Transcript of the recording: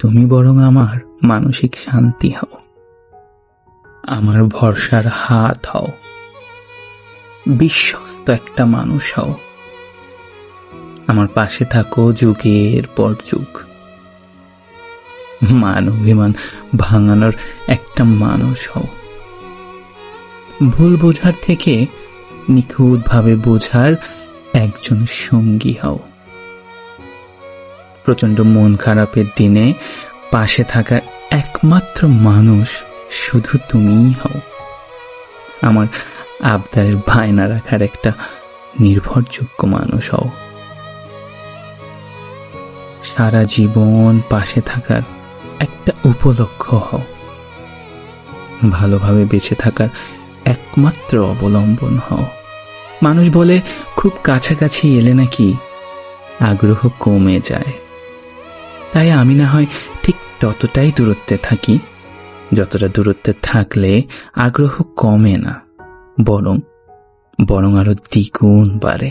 তুমি বরং আমার মানসিক শান্তি হও। আমার ভরসার হাত হও। বিশ্বস্ত একটা মানুষ হও। আমার পাশে থাকো যুগের পর যুগ। মান অভিমান ভাঙানোর একটা মানুষ হও। ভুল বোঝার থেকে নিখুঁতভাবে বোঝার একজন সঙ্গী হও। প্রচণ্ড মন খারাপের দিনে পাশে থাকা একমাত্র মানুষ শুধু তুমিই হও। আমার আবদারের বায়না রাখার একটা নির্ভরযোগ্য মানুষ হও। সারা জীবন পাশে থাকার একটা উপলক্ষ হও। ভালোভাবে বেঁচে থাকার একমাত্র অবলম্বন হও। মানুষ বলে, খুব কাছাকাছি এলে নাকি আগ্রহ কমে যায়। তাই আমি না হয় ঠিক ততটাই দূরত্বে থাকি। যতটা দূরত্বে থাকলে আগ্রহ কমে না, বরং বরং আরও দ্বিগুণ বাড়ে।